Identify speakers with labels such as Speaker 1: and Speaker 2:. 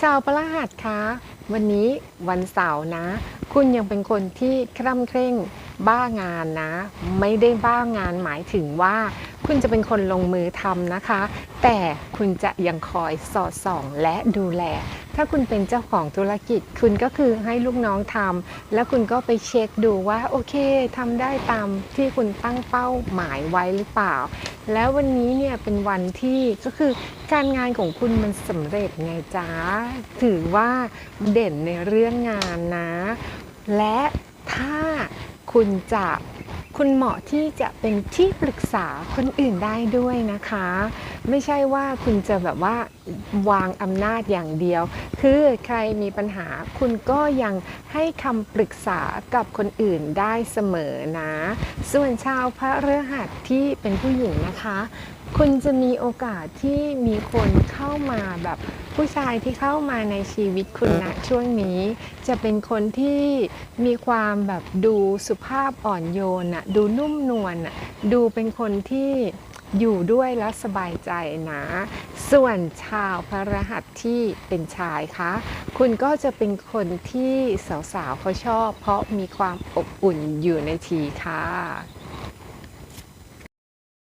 Speaker 1: ชาวประหัสคะวันนี้วันเสาร์นะ คุณยังเป็นคนที่คร่ำเคร่ง บ้างานนะ ไม่ได้บ้างานหมายถึงว่า คุณจะเป็นคนลงมือทำนะคะ แต่คุณจะยังคอยสอดส่องและดูแล ถ้าคุณเป็นเจ้าของธุรกิจ คุณก็คือให้ลูกน้องทำแล้วคุณก็ไปเช็คดูว่า โอเคทำได้ตามที่คุณตั้งเป้าหมายไว้หรือเปล่า แล้ววันนี้เนี่ยเป็นวันที่ก็คือการงานของคุณมันสำเร็จไงจ๊ะถือว่าเด่นในเรื่องงานนะ และถ้า คุณจะคุณเหมาะที่จะเป็นที่ปรึกษาคนอื่นได้ด้วยนะคะ ไม่ใช่ว่าคุณจะแบบว่าวางอำนาจอย่างเดียว คือใครมีปัญหาคุณก็ยังให้คำปรึกษากับคนอื่นได้เสมอนะ ส่วนชาวพระฤหัสที่เป็นผู้หญิงนะคะ คุณจะมีโอกาสที่มีคนเข้ามาแบบผู้ชายที่เข้ามาในชีวิตคุณนะช่วงนี้ จะเป็นคนที่มีความแบบดูสุภาพอ่อนโยนน่ะดูนุ่มนวลน่ะดูเป็นคนที่อยู่ด้วยแล้วสบายใจนะ ส่วนชาวพระรหัสที่เป็นชายคะ คุณก็จะเป็นคนที่สาวๆเขาชอบ เพราะมีความอบอุ่นอยู่ในทีค่ะ